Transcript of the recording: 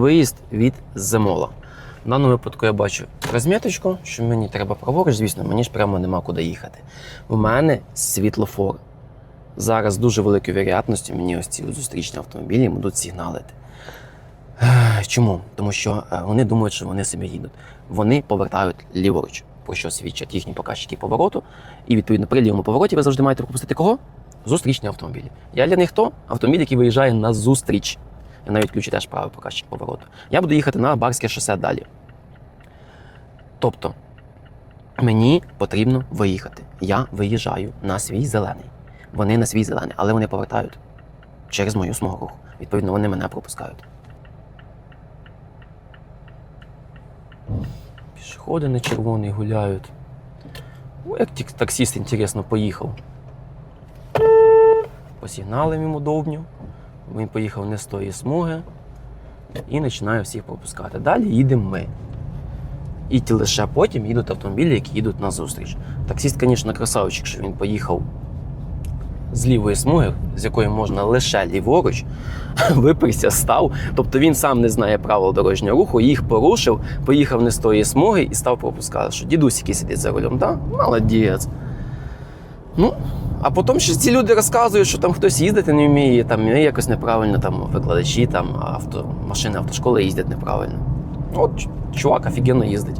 Виїзд від Земола. В даному випадку я бачу розміточку, що мені треба праворуч, звісно, мені ж прямо нема куди їхати. У мене світлофор. Зараз дуже великою вероятністю мені ось ці зустрічні автомобілі будуть сигналити. Чому? Тому що е, вони думають, що вони собі їдуть. Вони повертають ліворуч, про що свідчать їхні показчики повороту. І відповідно при лівому повороті ви завжди маєте пропустити кого? Зустрічні автомобілі. Я для них хто? Автомобіль, який виїжджає на зустріч. Я навіть включу теж правий показчик повороту. Я буду їхати на Барське шосе далі. Тобто, мені потрібно виїхати. Я виїжджаю на свій зелений. Вони на свій зелений, але вони повертають через мою смугу руху. Відповідно, вони мене пропускають. Пішоходи на червоний гуляють. О, як таксіст, інтересно, поїхав. Посігналив йому довбню. Він поїхав не з тої смуги і починає всіх пропускати. Далі їдемо ми. І ті лише потім їдуть автомобілі, які їдуть на зустріч. Таксіст, звісно, красавчик, що він поїхав з лівої смуги, з якої можна лише ліворуч, виперся, став. Тобто він сам не знає правил дорожнього руху, їх порушив, поїхав не з тої смуги і став пропускати, що дідусь, який сидить за рулем, да? молодець. Ну, а потім ще ці люди розказують, що там хтось їздити не вміє, там якось неправильно, там викладачі, там авто, машини автошколи їздять неправильно. От чувак офігенно їздить.